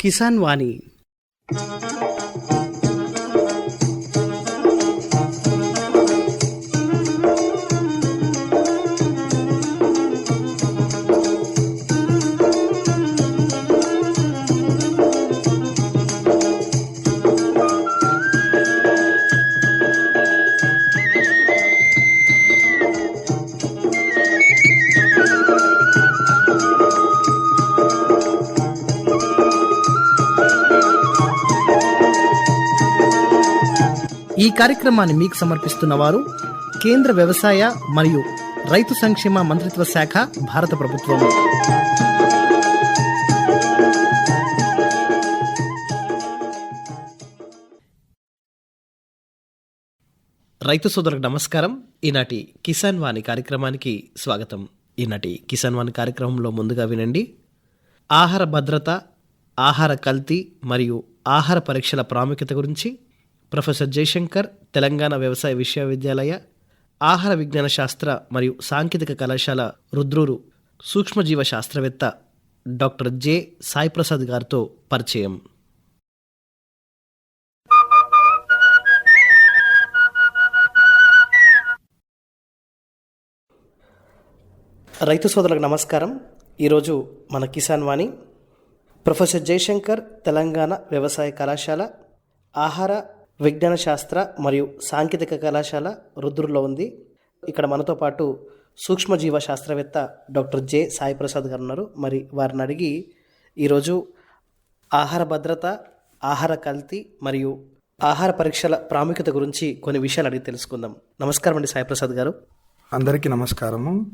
కిసాన్ వాణి కార్యక్రమాన్ని మీకు సమర్పిస్తున్న వారు కేంద్ర వ్యవసాయ మరియు రైతు సంక్షేమ మంత్రిత్వ శాఖ భారత ప్రభుత్వం. రైతు సోదరులకు నమస్కారం. ఈనాటి కిసాన్ వాణి కార్యక్రమానికి స్వాగతం. ఈనాటి కిసాన్ వాణి కార్యక్రమంలో ముందుగా వినండి. ఆహార భద్రత ఆహార కల్తీ మరియు ఆహార పరీక్షల ప్రాముఖ్యత గురించి ప్రొఫెసర్ జయశంకర్ తెలంగాణ వ్యవసాయ విశ్వవిద్యాలయ ఆహార విజ్ఞాన శాస్త్ర మరియు సాంకేతిక కళాశాల రుద్రూరు సూక్ష్మజీవ శాస్త్రవేత్త డాక్టర్ జె. సాయిప్రసాద్ గారితో పరిచయం. రైతు సోదరులకు నమస్కారం. ఈరోజు మన కిసాన్ వాణి ప్రొఫెసర్ జయశంకర్ తెలంగాణ వ్యవసాయ కళాశాల ఆహార విజ్ఞాన శాస్త్ర మరియు సాంకేతిక కళాశాల రుద్రులో ఉంది. ఇక్కడ మనతో పాటు సూక్ష్మజీవ శాస్త్రవేత్త డాక్టర్ జె సాయి ప్రసాద్ గారు ఉన్నారు మరి వారిని అడిగి ఈరోజు ఆహార భద్రత ఆహార కల్తీ మరియు ఆహార పరీక్షల ప్రాముఖ్యత గురించి కొన్ని విషయాలు అడిగి తెలుసుకుందాం. నమస్కారం అండి సాయి ప్రసాద్ గారు. అందరికీ నమస్కారము.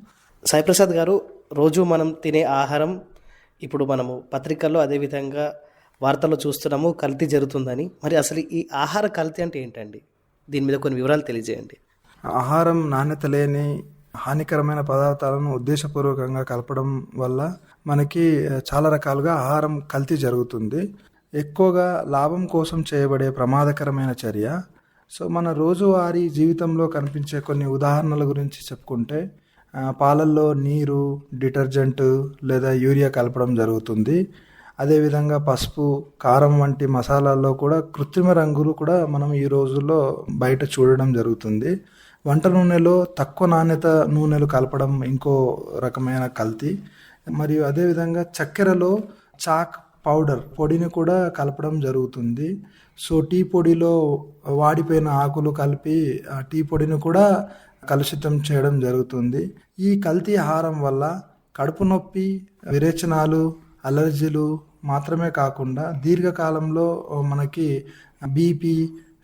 సాయిప్రసాద్ గారు రోజు మనం తినే ఆహారం ఇప్పుడు మనము పత్రికల్లో అదేవిధంగా వార్తల్లో చూస్తున్నాము కల్తీ జరుగుతుందని. మరి అసలు ఈ ఆహార కల్తీ అంటే ఏంటండి? దీని మీద కొన్ని వివరాలు తెలియజేయండి. ఆహారం నాణ్యత లేని హానికరమైన పదార్థాలను ఉద్దేశపూర్వకంగా కలపడం వల్ల మనకి చాలా రకాలుగా ఆహారం కల్తీ జరుగుతుంది. ఎక్కువగా లాభం కోసం చేయబడే ప్రమాదకరమైన చర్య. సో మన రోజువారీ జీవితంలో కనిపించే కొన్ని ఉదాహరణల గురించి చెప్పుకుంటే పాలల్లో నీరు డిటర్జెంట్ లేదా యూరియా కలపడం జరుగుతుంది. అదేవిధంగా పసుపు కారం వంటి మసాలాల్లో కూడా కృత్రిమ రంగులు కూడా మనం ఈ రోజుల్లో బయట చూడడం జరుగుతుంది. వంట నూనెలో తక్కువ నాణ్యత నూనెలు కలపడం ఇంకో రకమైన కల్తీ. మరియు అదేవిధంగా చక్కెరలో చాక్ పౌడర్ పొడిని కూడా కలపడం జరుగుతుంది. సో టీ పొడిలో వాడిపోయిన ఆకులు కలిపి ఆ టీ పొడిని కూడా కలుషితం చేయడం జరుగుతుంది. ఈ కల్తీ ఆహారం వల్ల కడుపు నొప్పి విరేచనాలు అలర్జీలు మాత్రమే కాకుండా దీర్ఘకాలంలో మనకి బీపీ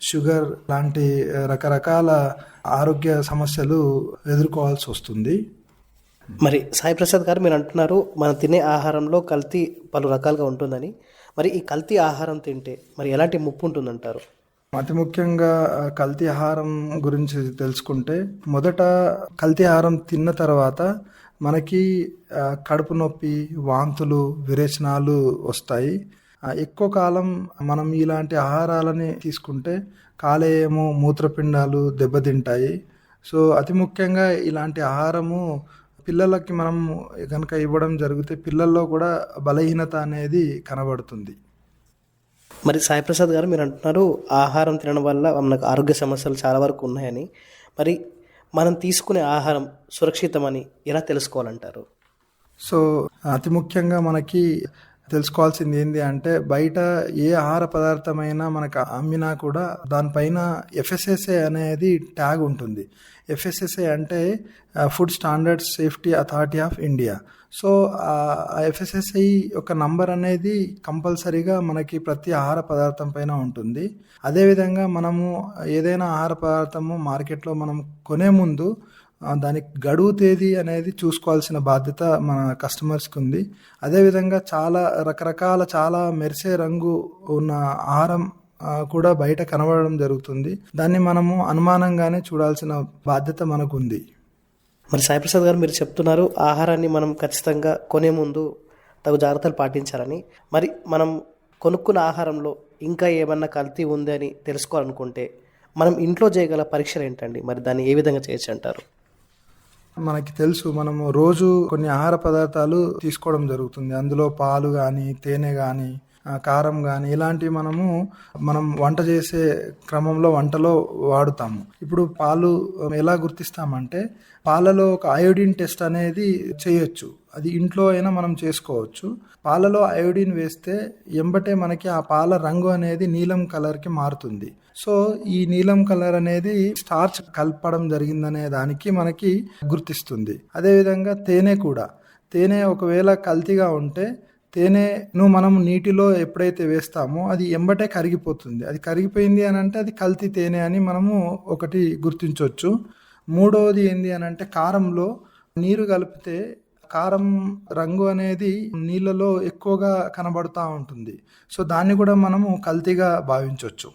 షుగర్ లాంటి రకరకాల ఆరోగ్య సమస్యలు ఎదుర్కోవాల్సి వస్తుంది. మరి సాయి ప్రసాద్ గారు మీరు అంటున్నారు మనం తినే ఆహారంలో కల్తీ పలు రకాలుగా ఉంటుందని. మరి ఈ కల్తీ ఆహారం తింటే మరి ఎలాంటి ముప్పు ఉంటుందంటారు? అతి ముఖ్యంగా కల్తీ ఆహారం గురించి తెలుసుకుంటే మొదట కల్తీ ఆహారం తిన్న తర్వాత మనకి కడుపు నొప్పి వాంతులు విరేచనాలు వస్తాయి. ఎక్కువ కాలం మనం ఇలాంటి ఆహారాలని తీసుకుంటే కాలేయము మూత్రపిండాలు దెబ్బతింటాయి. సో అతి ముఖ్యంగా ఇలాంటి ఆహారము పిల్లలకి మనం కనుక ఇవ్వడం జరిగితే పిల్లల్లో కూడా బలహీనత అనేది కనబడుతుంది. మరి సాయిప్రసాద్ గారు మీరు అంటున్నారు ఆహారం తినడం వల్ల మనకు ఆరోగ్య సమస్యలు చాలా వరకు ఉన్నాయని. మరి మనం తీసుకునే ఆహారం సురక్షితమని ఎలా తెలుసుకోవాలంటారు? సో అతి ముఖ్యంగా మనకి తెలుసుకోవాల్సింది ఏంటి అంటే బయట ఏ ఆహార పదార్థమైనా మనకు అమ్మినా కూడా దానిపైన ఎఫ్ఎస్ఎస్ఏ అనేది ట్యాగ్ ఉంటుంది. ఎఫ్ఎస్ఎస్ఏ అంటే food standard safety authority of India. So FSSI యొక్క నంబర్ అనేది కంపల్సరీగా మనకి ప్రతి ఆహార పదార్థం పైన ఉంటుంది. అదేవిధంగా మనము ఏదైనా ఆహార పదార్థము మార్కెట్లో మనం కొనే ముందు దానికి గడువు తేదీ అనేది చూసుకోవాల్సిన బాధ్యత మన కస్టమర్స్కి ఉంది. అదేవిధంగా చాలా రకరకాల చాలా మెరిసే రంగు ఉన్న ఆహారం కూడా బయట కనబడడం జరుగుతుంది. దాన్ని మనము అనుమానంగానే చూడాల్సిన బాధ్యత మనకు ఉంది. మరి సాయిప్రసాద్ గారు మీరు చెప్తున్నారు ఆహారాన్ని మనం ఖచ్చితంగా కొనే ముందు తగు జాగ్రత్తలు పాటించాలని. మరి మనం కొనుక్కున్న ఆహారంలో ఇంకా ఏమన్నా కల్తీ ఉంది అని తెలుసుకోవాలనుకుంటే మనం ఇంట్లో చేయగల పరీక్షలు ఏంటండి? మరి దాన్ని ఏ విధంగా చేయొచ్చు అంటారు? మనకి తెలుసు మనము రోజు కొన్ని ఆహార పదార్థాలు తీసుకోవడం జరుగుతుంది. అందులో పాలు కానీ తేనె కానీ కారం కానీ ఇలాంటివి మనము మనం వంట చేసే క్రమంలో వంటలో వాడుతాము. ఇప్పుడు పాలు ఎలా గుర్తిస్తామంటే పాలలో ఒక అయోడిన్ టెస్ట్ అనేది చేయొచ్చు. అది ఇంట్లో అయినా మనం చేసుకోవచ్చు. పాలలో అయోడిన్ వేస్తే ఎంబటే మనకి ఆ పాల రంగు అనేది నీలం కలర్కి మారుతుంది. సో ఈ నీలం కలర్ అనేది స్టార్చ్ కలపడం జరిగిందనే దానికి మనకి గుర్తిస్తుంది. అదేవిధంగా తేనె కూడా. తేనె ఒకవేళ కల్తీగా ఉంటే తేనెను మనం నీటిలో ఎప్పుడైతే వేస్తామో అది ఎంబటే కరిగిపోతుంది. అది కరిగిపోయింది అని అంటే అది కల్తీ తేనె అని మనము ఒకటి గుర్తించవచ్చు మూడవది ఏంది అని అంటే కారంలో నీరు కలిపితే కారం రంగు అనేది నీళ్ళలో ఎక్కువగా కనబడుతూ ఉంటుంది. సో దాన్ని కూడా మనము కల్తీగా భావించవచ్చు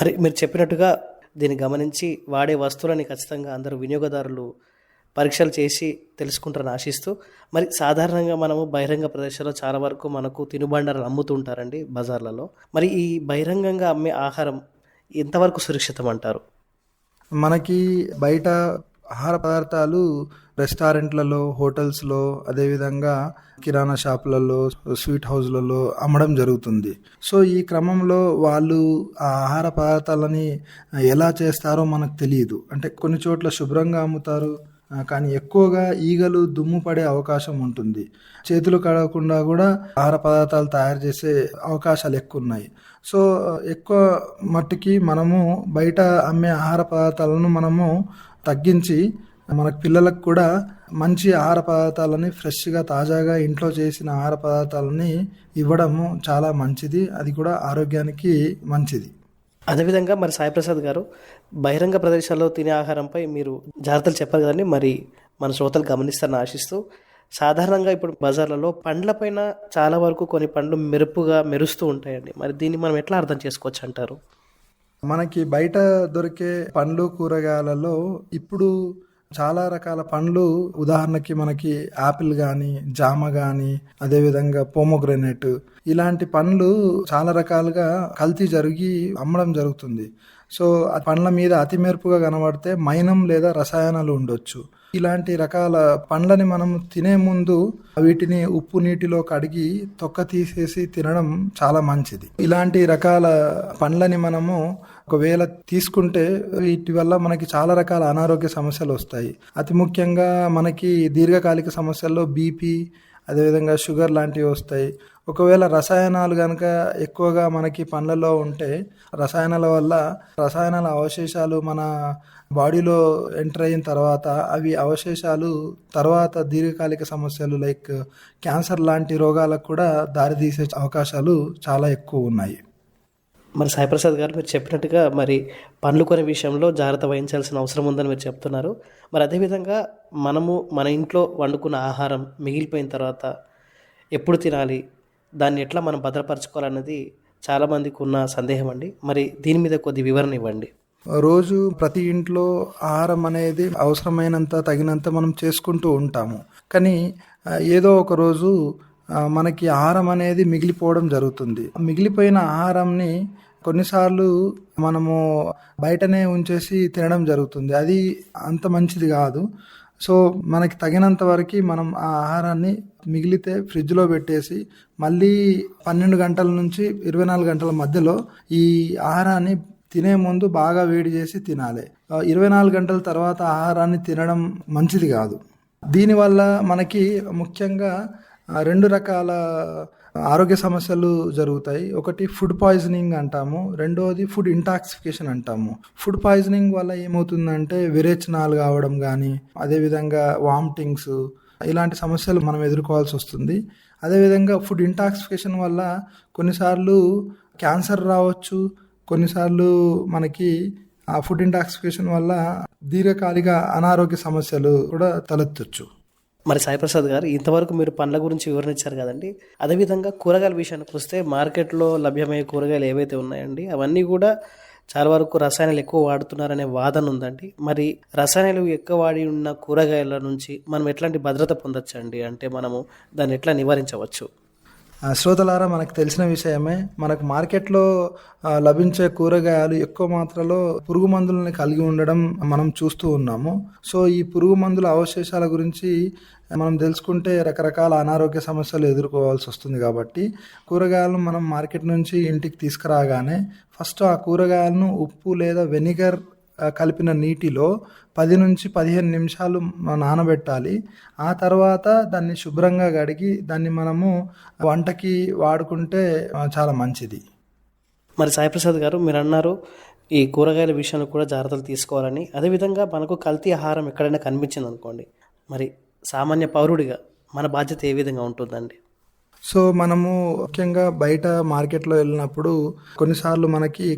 మరి మీరు చెప్పినట్టుగా దీన్ని గమనించి వాడే వస్తువులని ఖచ్చితంగా అందరూ వినియోగదారులు పరీక్షలు చేసి తెలుసుకుంటారని ఆశిస్తూ మరి సాధారణంగా మనము బహిరంగ ప్రదేశాల్లో చాలా వరకు మనకు తినుబండారాలు అమ్ముతుంటారండి బజార్లలో. మరి ఈ బహిరంగంగా అమ్మే ఆహారం ఎంతవరకు సురక్షితం అంటారు? మనకి బయట ఆహార పదార్థాలు రెస్టారెంట్లలో హోటల్స్లో అదేవిధంగా కిరాణా షాపులలో స్వీట్ హౌస్లలో అమ్మడం జరుగుతుంది. సో ఈ క్రమంలో వాళ్ళు ఆ ఆహార పదార్థాలని ఎలా చేస్తారో మనకు తెలియదు. అంటే కొన్ని చోట్ల శుభ్రంగా అమ్ముతారు కానీ ఎక్కువగా ఈగలు దుమ్ము పడే అవకాశం ఉంటుంది. చేతులు కడగకుండా కూడా ఆహార పదార్థాలు తయారు చేసే అవకాశాలు ఎక్కువ ఉన్నాయి. సో ఎక్కువ మట్టుకి మనము బయట అమ్మే ఆహార పదార్థాలను మనము తగ్గించి మన పిల్లలకు కూడా మంచి ఆహార పదార్థాలని ఫ్రెష్గా తాజాగా ఇంట్లో చేసిన ఆహార పదార్థాలని ఇవ్వడము చాలా మంచిది. అది కూడా ఆరోగ్యానికి మంచిది. అదేవిధంగా మరి సాయిప్రసాద్ గారు బహిరంగ ప్రదేశాల్లో తినే ఆహారంపై మీరు జాగ్రత్తలు చెప్పారు కదండి. మరి మన శ్రోతలు గమనిస్తారని ఆశిస్తూ సాధారణంగా ఇప్పుడు బజార్లలో పండ్లపైన చాలా వరకు కొన్ని పండ్లు మెరుపుగా మెరుస్తూ ఉంటాయండి. మరి దీన్ని మనం ఎట్లా అర్థం చేసుకోవచ్చు అంటారు? మనకి బయట దొరికే పండ్లు కూరగాయలలో ఇప్పుడు చాలా రకాల పండ్లు ఉదాహరణకి మనకి యాపిల్ కానీ జామ కానీ అదేవిధంగా పోమోగ్రెనేట్ ఇలాంటి పండ్లు చాలా రకాలుగా కల్తీ జరిగి అమ్మడం జరుగుతుంది. సో ఆ పండ్ల మీద అతి మెరుపుగా కనబడితే మైనం లేదా రసాయనాలు ఉండొచ్చు. ఇలాంటి రకాల పండ్లని మనం తినే ముందు వీటిని ఉప్పు నీటిలో కడిగి తొక్క తీసేసి తినడం చాలా మంచిది. ఇలాంటి రకాల పండ్లని మనము ఒకవేళ తీసుకుంటే వీటి వల్ల మనకి చాలా రకాల అనారోగ్య సమస్యలు వస్తాయి. అతి ముఖ్యంగా మనకి దీర్ఘకాలిక సమస్యల్లో బీపీ అదేవిధంగా షుగర్ లాంటివి వస్తాయి. ఒకవేళ రసాయనాలు కనుక ఎక్కువగా మనకి పండ్లలో ఉంటే రసాయనాల వల్ల రసాయనాల అవశేషాలు మన బాడీలో ఎంటర్ అయిన తర్వాత అవి అవశేషాలు తర్వాత దీర్ఘకాలిక సమస్యలు లైక్ క్యాన్సర్ లాంటి రోగాలకు కూడా దారితీసే అవకాశాలు చాలా ఎక్కువ ఉన్నాయి. మరి సాయిప్రసాద్ గారు మీరు చెప్పినట్టుగా మరి పండ్లు కొనే విషయంలో జాగ్రత్త వహించాల్సిన అవసరం ఉందని మీరు చెప్తున్నారు. మరి అదేవిధంగా మనము మన ఇంట్లో వండుకున్న ఆహారం మిగిలిపోయిన తర్వాత ఎప్పుడు తినాలి దాన్ని ఎట్లా మనం భద్రపరచుకోవాలన్నది చాలామందికి ఉన్న సందేహం అండి. మరి దీని మీద కొద్ది వివరణ ఇవ్వండి. రోజు ప్రతి ఇంట్లో ఆహారం అనేది అవసరమైనంత తగినంత మనం చేసుకుంటూ ఉంటాము. కానీ ఏదో ఒక రోజు మనకి ఆహారం అనేది మిగిలిపోవడం జరుగుతుంది. మిగిలిపోయిన ఆహారంని కొన్నిసార్లు మనము బయటనే ఉంచేసి తినడం జరుగుతుంది. అది అంత మంచిది కాదు. సో మనకి తగినంత వరకు మనం ఆ ఆహారాన్ని మిగిలితే ఫ్రిడ్జ్లో పెట్టేసి మళ్ళీ పన్నెండు గంటల నుంచి ఇరవై నాలుగు గంటల మధ్యలో ఈ ఆహారాన్ని తినే ముందు బాగా వేడి చేసి తినాలి. ఇరవై నాలుగు గంటల తర్వాత ఆహారాన్ని తినడం మంచిది కాదు. దీనివల్ల మనకి ముఖ్యంగా రెండు రకాల ఆరోగ్య సమస్యలు జరుగుతాయి. ఒకటి ఫుడ్ పాయిజనింగ్ అంటాము. రెండవది ఫుడ్ ఇంటాక్సిఫికేషన్ అంటాము. ఫుడ్ పాయిజనింగ్ వల్ల ఏమవుతుందంటే విరేచనాలు కావడం కానీ అదేవిధంగా వామిటింగ్స్ ఇలాంటి సమస్యలు మనం ఎదుర్కోవాల్సి వస్తుంది. అదేవిధంగా ఫుడ్ ఇంటాక్సిఫికేషన్ వల్ల కొన్నిసార్లు క్యాన్సర్ రావచ్చు. కొన్నిసార్లు మనకి ఆ ఫుడ్ ఇంటాక్సిఫికేషన్ వల్ల దీర్ఘకాలిక అనారోగ్య సమస్యలు కూడా తలెత్తొచ్చు. మరి సాయిప్రసాద్ గారు ఇంతవరకు మీరు పండ్ల గురించి వివరణ ఇచ్చారు కదండి. అదేవిధంగా కూరగాయల విషయానికి వస్తే మార్కెట్లో లభ్యమయ్యే కూరగాయలు ఏవైతే ఉన్నాయండి అవన్నీ కూడా చాలా వరకు రసాయనాలు ఎక్కువ వాడుతున్నారనే వాదన ఉందండి. మరి రసాయనాలు ఎక్కువ వాడి ఉన్న కూరగాయల నుంచి మనం ఎట్లాంటి భద్రత పొందొచ్చండి? అంటే మనము దాన్ని ఎట్లా నివారించవచ్చు? శ్రోతలారా మనకు తెలిసిన విషయమే మనకు మార్కెట్లో లభించే కూరగాయలు ఎక్కువ మాత్రలో పురుగు మందులని కలిగి ఉండడం మనం చూస్తూ ఉన్నాము. సో ఈ పురుగు మందుల అవశేషాల గురించి మనం తెలుసుకుంటే రకరకాల అనారోగ్య సమస్యలు ఎదుర్కోవాల్సి వస్తుంది కాబట్టి కూరగాయలను మనం మార్కెట్ నుంచి ఇంటికి తీసుకురాగానే ఫస్ట్ ఆ కూరగాయలను ఉప్పు లేదా వెనిగర్ కలిపిన నీటిలో పది నుంచి పదిహేను నిమిషాలు నానబెట్టాలి. ఆ తర్వాత దాన్ని శుభ్రంగా కడిగి దాన్ని మనము వంటకి వాడుకుంటే చాలా మంచిది. మరి సాయిప్రసాద్ గారు మీరు అన్నారు ఈ కూరగాయల విషయంలో కూడా జాగ్రత్తలు తీసుకోవాలని. అదేవిధంగా మనకు కల్తీ ఆహారం ఎక్కడైనా కనిపించింది అనుకోండి మరి సామాన్య పౌరుడిగా మన బాధ్యత ఏ విధంగా ఉంటుందండి? సో మనము ముఖ్యంగా బయట మార్కెట్లో వెళ్ళినప్పుడు కొన్నిసార్లు మనకి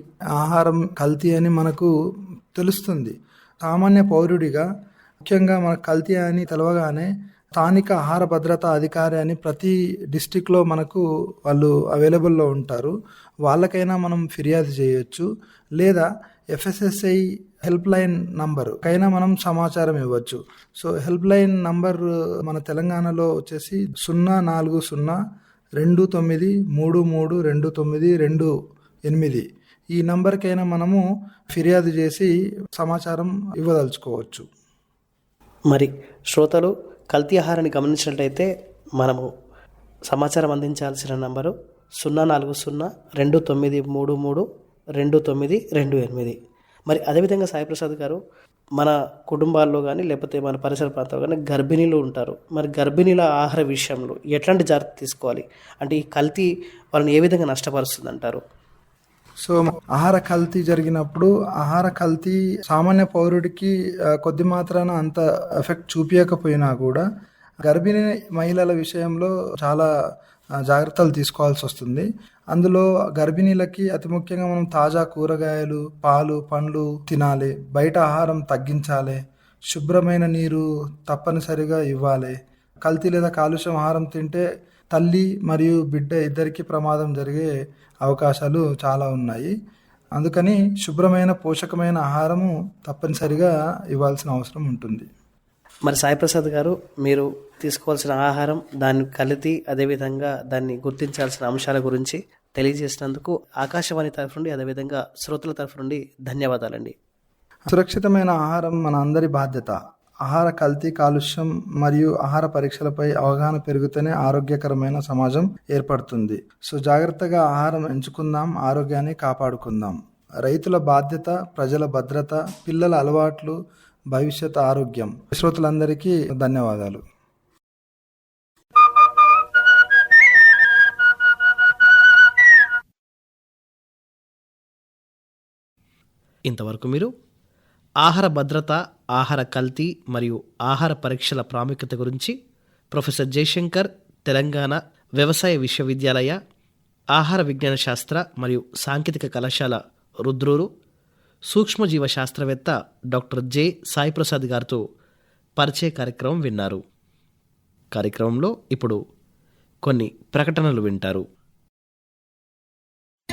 ఆహారం కల్తీ అని మనకు తెలుస్తుంది. సామాన్య పౌరుడిగా ముఖ్యంగా మన కల్తీ అని తెలవగానే స్థానిక ఆహార భద్రతా అధికారి అని ప్రతి డిస్టిక్లో మనకు వాళ్ళు అవైలబుల్లో ఉంటారు. వాళ్ళకైనా మనం ఫిర్యాదు చేయొచ్చు. లేదా ఎఫ్ఎస్ఎస్ఐ హెల్ప్ లైన్ నంబరు కైనా మనం సమాచారం ఇవ్వచ్చు. సో హెల్ప్ లైన్ నంబర్ మన తెలంగాణలో వచ్చేసి సున్నా నాలుగు సున్నా రెండు తొమ్మిది మూడు మూడు రెండు తొమ్మిది రెండు ఎనిమిది. ఈ నంబర్కైనా మనము ఫిర్యాదు చేసి సమాచారం ఇవ్వదలుచుకోవచ్చు. మరి శ్రోతలు కల్తీ ఆహారాన్ని గమనించినట్లయితే మనము సమాచారం అందించాల్సిన నంబరు సున్నా నాలుగు సున్నా రెండు తొమ్మిది మూడు మూడు రెండు తొమ్మిది రెండు ఎనిమిది. మరి అదేవిధంగా సాయిప్రసాద్ గారు మన కుటుంబాల్లో కానీ లేకపోతే మన పరిసర ప్రాంతాల్లో కానీ గర్భిణీలు ఉంటారు. మరి గర్భిణీల ఆహార విషయంలో ఎట్లాంటి జాగ్రత్త తీసుకోవాలి? అంటే ఈ కల్తీ వాళ్ళని ఏ విధంగా నష్టపరుస్తుంది అంటారు సో ఆహార కల్తీ జరిగినప్పుడు ఆహార కల్తీ సామాన్య పౌరుడికి కొద్ది మాత్రాన అంత ఎఫెక్ట్ చూపించకపోయినా కూడా గర్భిణీ మహిళల విషయంలో చాలా జాగ్రత్తలు తీసుకోవాల్సి వస్తుంది. అందులో గర్భిణీలకి అతి ముఖ్యంగా మనం తాజా కూరగాయలు పాలు పండ్లు తినాలి బయట ఆహారం తగ్గించాలి శుభ్రమైన నీరు తప్పనిసరిగా ఇవ్వాలి. కల్తీ లేదా కాలుష్యం ఆహారం తింటే తల్లి మరియు బిడ్డ ఇద్దరికీ ప్రమాదం జరిగే అవకాశాలు చాలా ఉన్నాయి. అందుకని శుభ్రమైన పోషకమైన ఆహారము తప్పనిసరిగా ఇవ్వాల్సిన అవసరం ఉంటుంది. మరి సాయిప్రసాద్ గారు మీరు తీసుకోవాల్సిన ఆహారం దాన్ని కలితి అదేవిధంగా దాన్ని గుర్తించాల్సిన అంశాల గురించి తెలియజేసినందుకు ఆకాశవాణి తరఫు నుండి అదేవిధంగా శ్రోతల తరఫు నుండి ధన్యవాదాలండి. సురక్షితమైన ఆహారం మన అందరి బాధ్యత. ఆహార కల్తీ కాలుష్యం మరియు ఆహార పరీక్షలపై అవగాహన పెరిగితేనే ఆరోగ్యకరమైన సమాజం ఏర్పడుతుంది. సో జాగ్రత్తగా ఆహారం ఎంచుకుందాం ఆరోగ్యాన్ని కాపాడుకుందాం. రైతుల బాధ్యత ప్రజల భద్రత పిల్లల అలవాట్లు భవిష్యత్ ఆరోగ్యం. శ్రోతలందరికీ ధన్యవాదాలు. ఇంతవరకు మీరు ఆహార భద్రత ఆహార కల్తీ మరియు ఆహార పరీక్షల ప్రాముఖ్యత గురించి ప్రొఫెసర్ జయశంకర్ తెలంగాణ వ్యవసాయ విశ్వవిద్యాలయ ఆహార విజ్ఞాన శాస్త్ర మరియు సాంకేతిక కళాశాల రుద్రూరు సూక్ష్మజీవ శాస్త్రవేత్త డాక్టర్ జె. సాయిప్రసాద్ గారితో పరిచయ కార్యక్రమం విన్నారు. కార్యక్రమంలో ఇప్పుడు కొన్ని ప్రకటనలు వింటారు.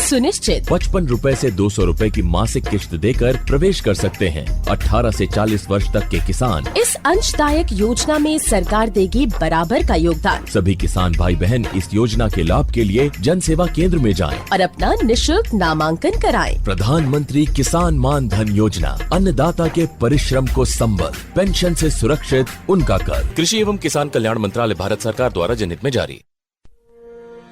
सुनिश्चित। पचपन रूपए ऐसी दो सौ रूपए की मासिक किश्त देकर प्रवेश कर सकते हैं। 18 से 40 वर्ष तक के किसान। इस अंशदायक योजना में सरकार देगी बराबर का योगदान। सभी किसान भाई बहन इस योजना के लाभ के लिए जन सेवा केंद्र में जाएँ। और अपना निशुल्क नामांकन कराएँ। प्रधानमंत्री किसान मान धन योजना अन्नदाता के परिश्रम को संबल पेंशन से सुरक्षित उनका कर। कृषि एवं किसान कल्याण मंत्रालय भारत सरकार द्वारा जनहित में जारी।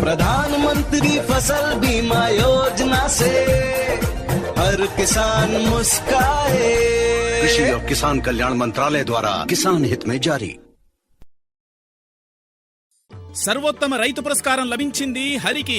प्रधानमंत्री फसल बीमा योजना से हर किसान मुस्काए कृषि और किसान कल्याण मंत्रालय द्वारा किसान हित में जारी సర్వోత్తమ రైతు పురస్కారం లభించింది హరికి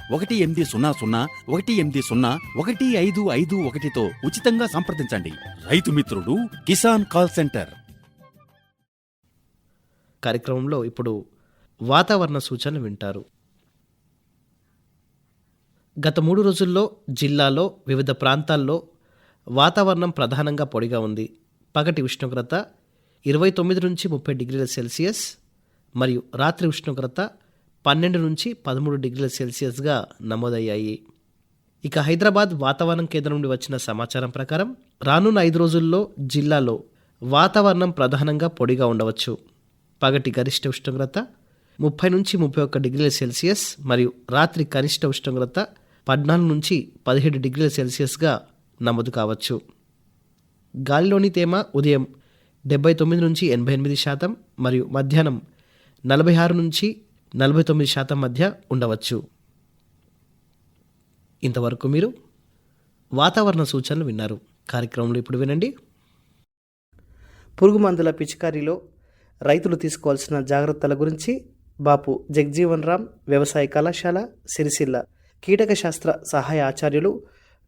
ఒకటి ఎనిమిది సున్నా సున్నా ఒకటి ఎనిమిది సున్నా ఒకటి ఐదు ఐదు ఒకటితో ఉచితంగా సంప్రదించండి. రైతు మిత్రుడు కిసాన్ కాల్ సెంటర్. కార్యక్రమంలో ఇప్పుడు వాతావరణ సూచనలు వింటారు. గత మూడు రోజుల్లో జిల్లాలో వివిధ ప్రాంతాల్లో వాతావరణం ప్రధానంగా పొడిగా ఉంది. పగటి ఉష్ణోగ్రత ఇరవై తొమ్మిది నుంచి ముప్పై డిగ్రీల సెల్సియస్ మరియు రాత్రి ఉష్ణోగ్రత పన్నెండు నుంచి పదమూడు డిగ్రీల సెల్సియస్గా నమోదయ్యాయి. ఇక హైదరాబాద్ వాతావరణం కేంద్రం నుండి వచ్చిన సమాచారం ప్రకారం రానున్న ఐదు రోజుల్లో జిల్లాలో వాతావరణం ప్రధానంగా పొడిగా ఉండవచ్చు. పగటి గరిష్ట ఉష్ణోగ్రత ముప్పై నుంచి ముప్పై ఒక్క డిగ్రీల సెల్సియస్ మరియు రాత్రి కనిష్ట ఉష్ణోగ్రత పద్నాలుగు నుంచి పదిహేడు డిగ్రీల సెల్సియస్గా నమోదు కావచ్చు. గాలిలోని తేమ ఉదయం డెబ్బై తొమ్మిది నుంచి ఎనభై ఎనిమిది శాతం మరియు మధ్యాహ్నం నలభై ఆరు నుంచి నలభై తొమ్మిది శాతం మధ్య ఉండవచ్చు. ఇంతవరకు మీరు వాతావరణ సూచనలు విన్నారు. కార్యక్రమంలో ఇప్పుడు వినండి. పురుగు మందుల పిచికారీలో రైతులు తీసుకోవాల్సిన జాగ్రత్తల గురించి బాపు జగ్జీవన్ రామ్ వ్యవసాయ కళాశాల సిరిసిల్ల కీటక శాస్త్ర సహాయ ఆచార్యులు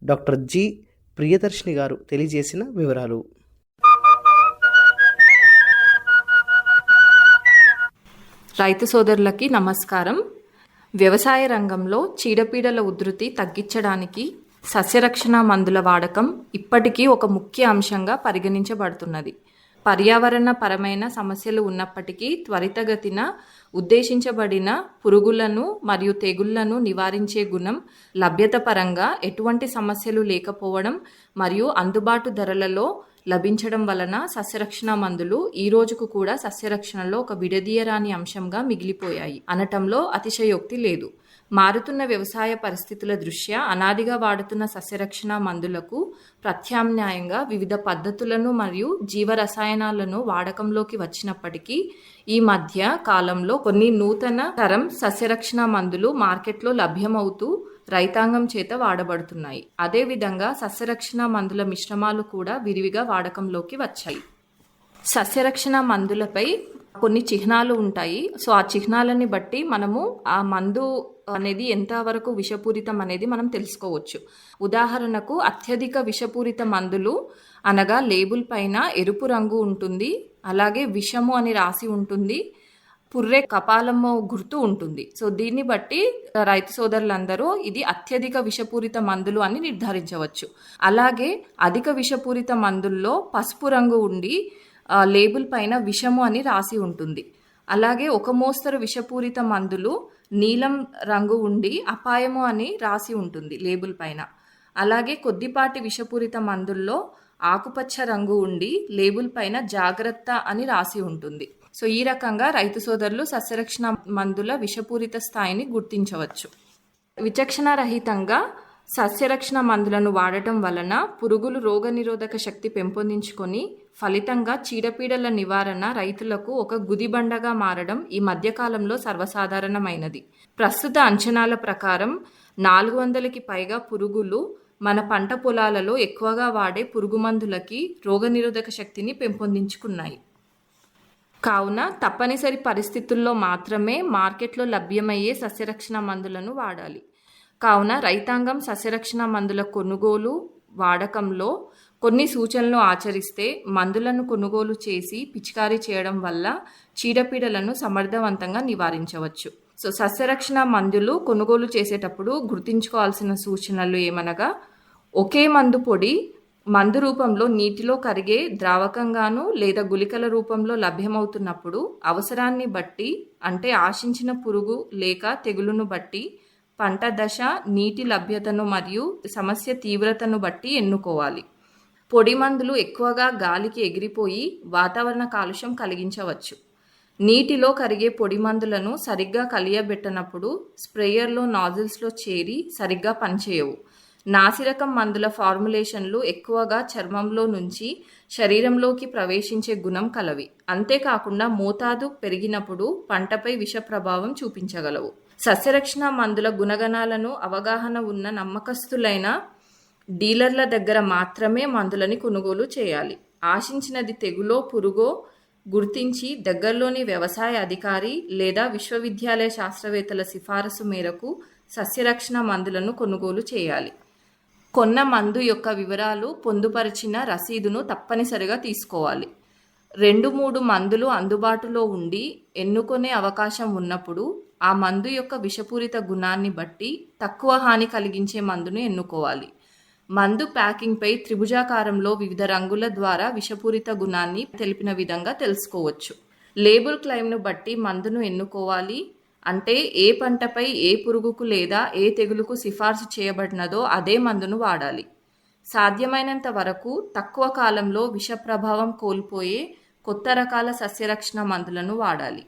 డాక్టర్ జి ప్రియదర్శిని గారు తెలియజేసిన వివరాలు. రైతు సోదరులకి నమస్కారం. వ్యవసాయ రంగంలో చీడపీడల ఉధృతి తగ్గించడానికి సస్యరక్షణ మందుల వాడకం ఇప్పటికీ ఒక ముఖ్య అంశంగా పరిగణించబడుతున్నది. పర్యావరణ పరమైన సమస్యలు ఉన్నప్పటికీ త్వరితగతిన ఉద్దేశించబడిన పురుగులను మరియు తెగుళ్ళను నివారించే గుణం లభ్యత పరంగా ఎటువంటి సమస్యలు లేకపోవడం మరియు అందుబాటు ధరలలో లభించడం వలన సస్యరక్షణ మందులు ఈ రోజుకు కూడా సస్యరక్షణలో ఒక విడదీయరాని అంశంగా మిగిలిపోయాయి. అనటంలో అతిశయోక్తి లేదు. మారుతున్న వ్యవసాయ పరిస్థితుల దృష్ట్యా అనాదిగా వాడుతున్న సస్యరక్షణ మందులకు ప్రత్యామ్నాయంగా వివిధ పద్ధతులను మరియు జీవరసాయనాలను వాడకంలోకి వచ్చినప్పటికీ ఈ మధ్య కాలంలో కొన్ని నూతన తరం సస్యరక్షణ మందులు మార్కెట్లో లభ్యమవుతూ రైతాంగం చేత వాడబడుతున్నాయి. అదేవిధంగా సస్యరక్షణ మందుల మిశ్రమాలు కూడా విరివిగా వాడకంలోకి వచ్చాయి. సస్యరక్షణ మందులపై కొన్ని చిహ్నాలు ఉంటాయి. సో ఆ చిహ్నాలని బట్టి మనము ఆ మందు అనేది ఎంతవరకు విషపూరితం అనేది మనం తెలుసుకోవచ్చు. ఉదాహరణకు అత్యధిక విషపూరిత మందులు అనగా లేబుల్ పైన ఎరుపు రంగు ఉంటుంది అలాగే విషము అని రాసి ఉంటుంది. పుర్రె కపాలము గుర్తు ఉంటుంది. సో దీన్ని బట్టి రైతు సోదరులందరూ ఇది అత్యధిక విషపూరిత మందులు అని నిర్ధారించవచ్చు. అలాగే అధిక విషపూరిత మందుల్లో పసుపు రంగు ఉండి లేబుల్ పైన విషము అని రాసి ఉంటుంది. అలాగే ఒక మోస్తరు విషపూరిత మందులు నీలం రంగు ఉండి అపాయము అని రాసి ఉంటుంది లేబుల్ పైన. అలాగే కొద్దిపాటి విషపూరిత మందుల్లో ఆకుపచ్చ రంగు ఉండి లేబుల్ పైన జాగ్రత్త అని రాసి ఉంటుంది. సో ఈ రకంగా రైతు సోదరులు సస్యరక్షణ మందుల విషపూరిత స్థాయిని గుర్తించవచ్చు. విచక్షణారహితంగా సస్యరక్షణ మందులను వాడటం వలన పురుగులు రోగనిరోధక శక్తి పెంపొందించుకొని ఫలితంగా చీడపీడల నివారణ రైతులకు ఒక గుదిబండగా మారడం ఈ మధ్యకాలంలో సర్వసాధారణమైనది. ప్రస్తుత అంచనాల ప్రకారం నాలుగు వందలకి పైగా పురుగులు మన పంట పొలాలలో ఎక్కువగా వాడే పురుగు మందులకి రోగనిరోధక శక్తిని పెంపొందించుకున్నాయి. కావున తప్పనిసరి పరిస్థితుల్లో మాత్రమే మార్కెట్లో లభ్యమయ్యే సస్యరక్షణ మందులను వాడాలి. కావున రైతాంగం సస్యరక్షణ మందుల కొనుగోలు వాడకంలో కొన్ని సూచనలు ఆచరిస్తే మందులను కొనుగోలు చేసి పిచికారీ చేయడం వల్ల చీడపీడలను సమర్థవంతంగా నివారించవచ్చు. సో సస్యరక్షణ మందులు కొనుగోలు చేసేటప్పుడు గుర్తుంచుకోవాల్సిన సూచనలు ఏమనగా ఒకే మందు పొడి మందు రూపంలో నీటిలో కరిగే ద్రావకంగాను లేదా గుళికల రూపంలో లభ్యమవుతున్నప్పుడు అవసరాన్ని బట్టి అంటే ఆశించిన పురుగు లేక తెగులును బట్టి పంట దశ నీటి లభ్యతను మరియు సమస్య తీవ్రతను బట్టి ఎన్నుకోవాలి. పొడి మందులు ఎక్కువగా గాలికి ఎగిరిపోయి వాతావరణ కాలుష్యం కలిగించవచ్చు. నీటిలో కరిగే పొడి మందులను సరిగ్గా కలియబెట్టనప్పుడు స్ప్రేయర్లో నాజిల్స్లో చేరి సరిగ్గా పనిచేయవు. నాసిరకం మందుల ఫార్ములేషన్లు ఎక్కువగా చర్మంలో నుంచి శరీరంలోకి ప్రవేశించే గుణం కలవి. అంతేకాకుండా మోతాదు పెరిగినప్పుడు పంటపై విష ప్రభావం చూపించగలవు. సస్యరక్షణ మందుల గుణగణాలను అవగాహన ఉన్న నమ్మకస్తులైన డీలర్ల దగ్గర మాత్రమే మందులని కొనుగోలు చేయాలి. ఆశించినది తెగులో పురుగో గుర్తించి దగ్గరలోని వ్యవసాయ అధికారి లేదా విశ్వవిద్యాలయ శాస్త్రవేత్తల సిఫారసు మేరకు సస్యరక్షణ మందులను కొనుగోలు చేయాలి. కొన్న మందు యొక్క వివరాలు పొందుపరిచిన రసీదును తప్పనిసరిగా తీసుకోవాలి. రెండు మూడు మందులు అందుబాటులో ఉండి ఎన్నుకునే అవకాశం ఉన్నప్పుడు ఆ మందు యొక్క విషపూరిత గుణాన్ని బట్టి తక్కువ హాని కలిగించే మందును ఎన్నుకోవాలి. మందు ప్యాకింగ్పై త్రిభుజాకారంలో వివిధ రంగుల ద్వారా విషపూరిత గుణాన్ని తెలిపిన విధంగా తెలుసుకోవచ్చు. లేబుల్ క్లైమ్ను బట్టి మందును ఎన్నుకోవాలి. అంటే ఏ పంటపై ఏ పురుగుకు లేదా ఏ తెగులుకు సిఫార్సు చేయబడినదో అదే మందును వాడాలి. సాధ్యమైనంత వరకు తక్కువ కాలంలో విష ప్రభావం కోల్పోయే కొత్త రకాల సస్యరక్షణ మందులను వాడాలి.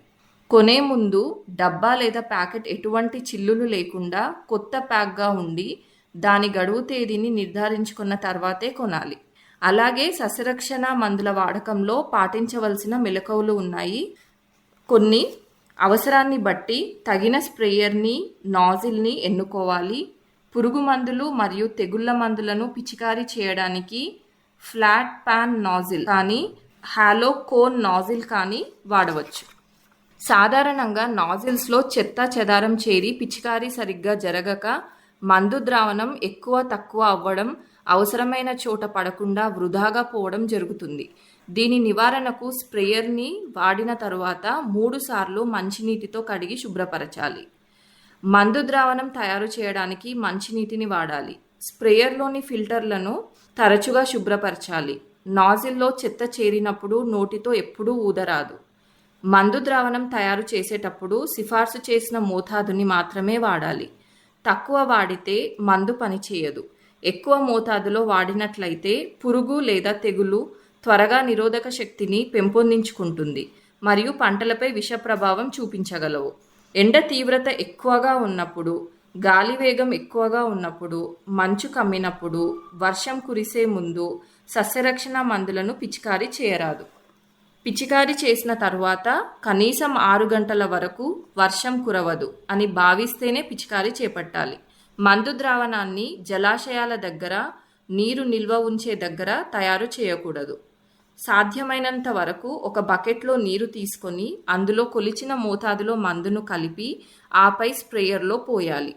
కొనే ముందు డబ్బా లేదా ప్యాకెట్ ఎటువంటి చిల్లులు లేకుండా కొత్త ప్యాక్గా ఉండి దాని గడువు తేదీని నిర్ధారించుకున్న తర్వాతే కొనాలి. అలాగే సస్యరక్షణ మందుల వాడకంలో పాటించవలసిన మెలకువలు ఉన్నాయి. కొన్ని అవసరాన్ని బట్టి తగిన స్ప్రేయర్ని నాజిల్ని ఎన్నుకోవాలి. పురుగు మందులు మరియు తెగుళ్ళ మందులను పిచికారీ చేయడానికి ఫ్లాట్ పాన్ నాజిల్ కానీ హాలో కోన్ నాజిల్ కానీ వాడవచ్చు. సాధారణంగా నాజిల్స్లో చెత్త చెదారం చేరి పిచికారీ సరిగ్గా జరగక మందు ద్రావణం ఎక్కువ తక్కువ అవ్వడం అవసరమైన చోట పడకుండా వృధాగా పోవడం జరుగుతుంది. దీని నివారణకు స్ప్రేయర్ని వాడిన తరువాత మూడు సార్లు మంచినీటితో కడిగి శుభ్రపరచాలి. మందు ద్రావణం తయారు చేయడానికి మంచినీటిని వాడాలి. స్ప్రేయర్లోని ఫిల్టర్లను తరచుగా శుభ్రపరచాలి. నాజిల్లో చెత్త చేరినప్పుడు నోటితో ఎప్పుడూ ఊదరాదు. మందు ద్రావణం తయారు చేసేటప్పుడు సిఫార్సు చేసిన మోతాదుని మాత్రమే వాడాలి. తక్కువ వాడితే మందు పనిచేయదు. ఎక్కువ మోతాదులో వాడినట్లయితే పురుగు లేదా తెగులు త్వరగా నిరోధక శక్తిని పెంపొందించుకుంటుంది మరియు పంటలపై విష ప్రభావం చూపించగలవు. ఎండ తీవ్రత ఎక్కువగా ఉన్నప్పుడు గాలి వేగం ఎక్కువగా ఉన్నప్పుడు మంచు కమ్మినప్పుడు వర్షం కురిసే ముందు సస్యరక్షణ మందులను పిచికారీ చేయరాదు. పిచికారీ చేసిన తరువాత కనీసం ఆరు గంటల వరకు వర్షం కురవదు అని భావిస్తేనే పిచికారీ చేపట్టాలి. మందు ద్రావణాన్ని జలాశయాల దగ్గర నీరు నిల్వ ఉంచే దగ్గర తయారు చేయకూడదు. సాధ్యమైనంత వరకు ఒక బకెట్లో నీరు తీసుకొని అందులో కొలిచిన మోతాదులో మందును కలిపి ఆపై స్ప్రేయర్లో పోయాలి.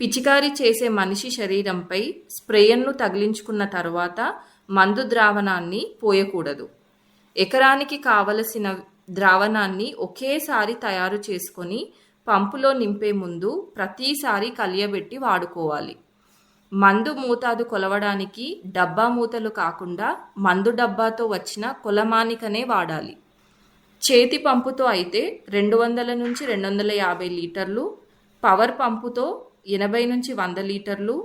పిచికారీ చేసే మనిషి శరీరంపై స్ప్రేయర్ను తగిలించుకున్న తర్వాత మందు ద్రావణాన్ని పోయకూడదు. ఎకరానికి కావలసిన ద్రావణాన్ని ఒకేసారి తయారు చేసుకొని పంపులో నింపే ముందు ప్రతిసారి కలియబెట్టి వాడుకోవాలి. మందు మోతాదు కొలవడానికి డబ్బా మూతలు కాకుండా మందు డబ్బాతో వచ్చిన కొలమానికనే వాడాలి. చేతి పంపుతో అయితే రెండు వందల నుంచి రెండు వందల యాభై లీటర్లు పవర్ పంపుతో ఎనభై నుంచి వంద లీటర్లు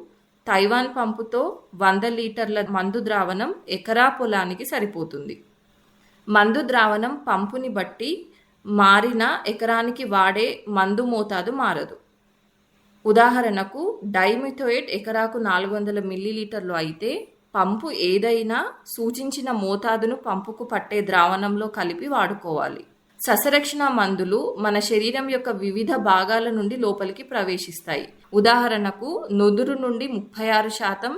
తైవాన్ పంపుతో వంద లీటర్ల మందు ద్రావణం ఎకరా పొలానికి సరిపోతుంది. మందు ద్రావణం పంపుని బట్టి మారిన ఎకరానికి వాడే మందు మోతాదు మారదు. ఉదాహరణకు డైమిథోయేట్ ఎకరాకు నాలుగు వందల మిల్లీలీటర్లు అయితే పంపు ఏదైనా సూచించిన మోతాదును పంపుకు పట్టే ద్రావణంలో కలిపి వాడుకోవాలి. ససరక్షణ మందులు మన శరీరం యొక్క వివిధ భాగాల నుండి లోపలికి ప్రవేశిస్తాయి. ఉదాహరణకు నుదురు నుండి ముప్పై ఆరు శాతం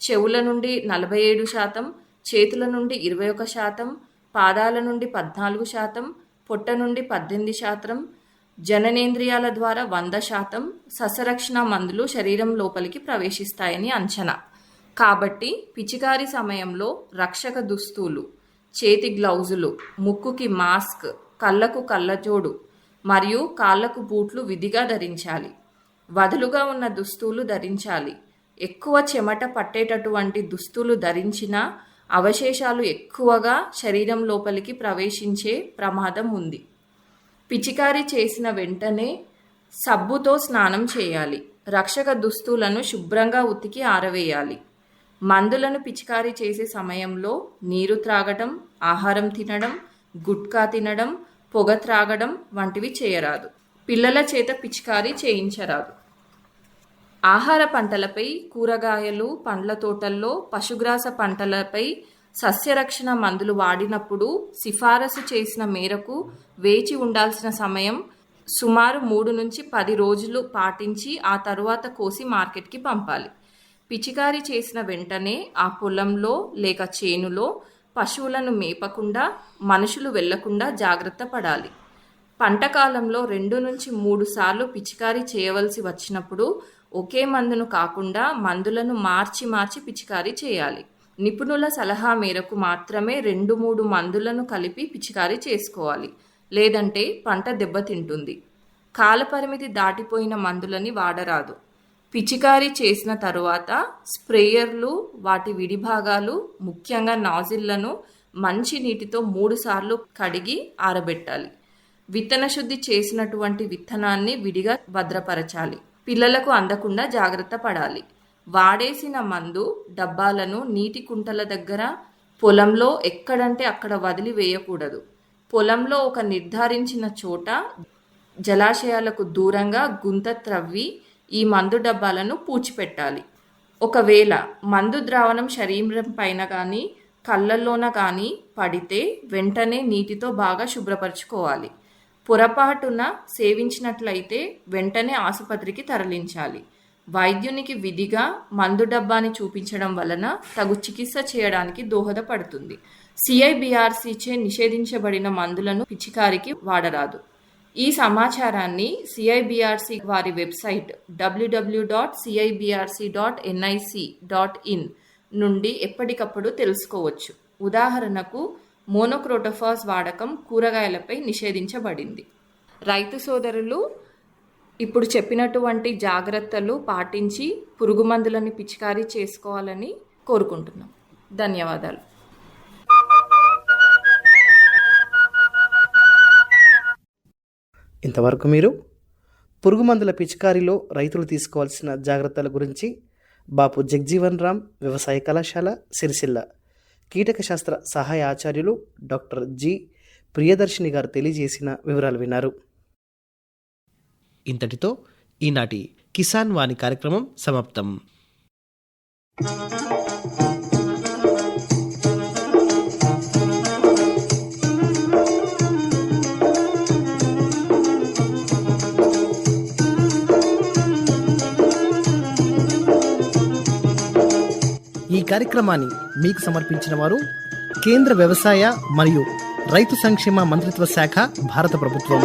చెవుల నుండి నలభై ఏడు శాతం చేతుల నుండి ఇరవై ఒక శాతం పాదాల నుండి పద్నాలుగు శాతం పొట్ట నుండి పద్దెనిమిది శాతం జననేంద్రియాల ద్వారా వంద శాతం సస్యరక్షణ మందులు శరీరం లోపలికి ప్రవేశిస్తాయని అంచనా. కాబట్టి పిచికారి సమయంలో రక్షక దుస్తులు చేతి గ్లౌజులు ముక్కుకి మాస్క్ కళ్ళకు కళ్ళజోడు మరియు కాళ్ళకు బూట్లు విధిగా ధరించాలి. వదులుగా ఉన్న దుస్తులు ధరించాలి. ఎక్కువ చెమట పట్టేటటువంటి దుస్తులు ధరించిన అవశేషాలు ఎక్కువగా శరీరం లోపలికి ప్రవేశించే ప్రమాదం ఉంది. పిచికారీ చేసిన వెంటనే సబ్బుతో స్నానం చేయాలి. రక్షక దుస్తులను శుభ్రంగా ఉతికి ఆరవేయాలి. మందులను పిచికారీ చేసే సమయంలో నీరు త్రాగడం ఆహారం తినడం గుట్కా తినడం పొగ త్రాగడం వంటివి చేయరాదు. పిల్లల చేత పిచికారీ చేయించరాదు. ఆహార పంటలపై కూరగాయలు పండ్ల తోటల్లో పశుగ్రాస పంటలపై సస్యరక్షణ మందులు వాడినప్పుడు సిఫారసు చేసిన మేరకు వేచి ఉండాల్సిన సమయం సుమారు మూడు నుంచి పది రోజులు పాటించి ఆ తరువాత కోసి మార్కెట్కి పంపాలి. పిచికారీ చేసిన వెంటనే ఆ పొలంలో లేక చేనులో పశువులను మేపకుండా మనుషులు వెళ్ళకుండా జాగ్రత్త పడాలి. పంట కాలంలో రెండు నుంచి మూడు సార్లు పిచికారీ చేయవలసి వచ్చినప్పుడు ఒకే మందును కాకుండా మందులను మార్చి మార్చి పిచికారీ చేయాలి. నిపుణుల సలహా మేరకు మాత్రమే రెండు మూడు మందులను కలిపి పిచికారీ చేసుకోవాలి. లేదంటే పంట దెబ్బతింటుంది. కాలపరిమితి దాటిపోయిన మందులని వాడరాదు. పిచికారీ చేసిన తరువాత స్ప్రేయర్లు వాటి విడిభాగాలు ముఖ్యంగా నాజిళ్ళను మంచి నీటితో మూడుసార్లు కడిగి ఆరబెట్టాలి. విత్తన శుద్ధి చేసినటువంటి విత్తనాన్ని విడిగా భద్రపరచాలి. పిల్లలకు అందకుండా జాగ్రత్త పడాలి. వాడేసిన మందు డబ్బాలను నీటి కుంటల దగ్గర పొలంలో ఎక్కడంటే అక్కడ వదిలి వేయకూడదు. పొలంలో ఒక నిర్ధారించిన చోట జలాశయాలకు దూరంగా గుంత త్రవ్వి ఈ మందు డబ్బాలను పూడ్చిపెట్టాలి. ఒకవేళ మందు ద్రావణం శరీరం పైన కానీ కళ్ళల్లోన కానీ పడితే వెంటనే నీటితో బాగా శుభ్రపరచుకోవాలి. పొరపాటున సేవించినట్లయితే వెంటనే ఆసుపత్రికి తరలించాలి. వైద్యునికి విధిగా మందు డబ్బాని చూపించడం వలన తగు చికిత్స చేయడానికి దోహదపడుతుంది. సిఐబిఆర్సీచే నిషేధించబడిన మందులను పిచికారికి వాడరాదు. ఈ సమాచారాన్ని సిఐబిఆర్సి వారి website WW dot CIBRC dot NIC dot in నుండి ఎప్పటికప్పుడు తెలుసుకోవచ్చు. ఉదాహరణకు మోనోక్రోటోఫాస్ వాడకం కూరగాయలపై నిషేధించబడింది. రైతు సోదరులు ఇప్పుడు చెప్పినటువంటి జాగ్రత్తలు పాటించి పురుగు మందులని పిచికారీ చేసుకోవాలని కోరుకుంటున్నాం. ధన్యవాదాలు. ఇంతవరకు మీరు పురుగు మందుల పిచికారీలో రైతులు తీసుకోవాల్సిన జాగ్రత్తల గురించి బాపు జగ్జీవన్ రామ్ వ్యవసాయ కళాశాల సిరిసిల్ల కీటక శాస్త్ర సహాయ ఆచార్యులు డాక్టర్ జి ప్రియదర్శిని గారు తెలియజేసిన వివరాలు విన్నారు. ఇంతటితో ఈనాటి కిసాన్ వాణి కార్యక్రమం సమాప్తం. ఈ కార్యక్రమాన్ని మీకు సమర్పించిన వారు కేంద్ర వ్యవసాయ మరియు రైతు సంక్షేమ మంత్రిత్వ శాఖ భారత ప్రభుత్వం.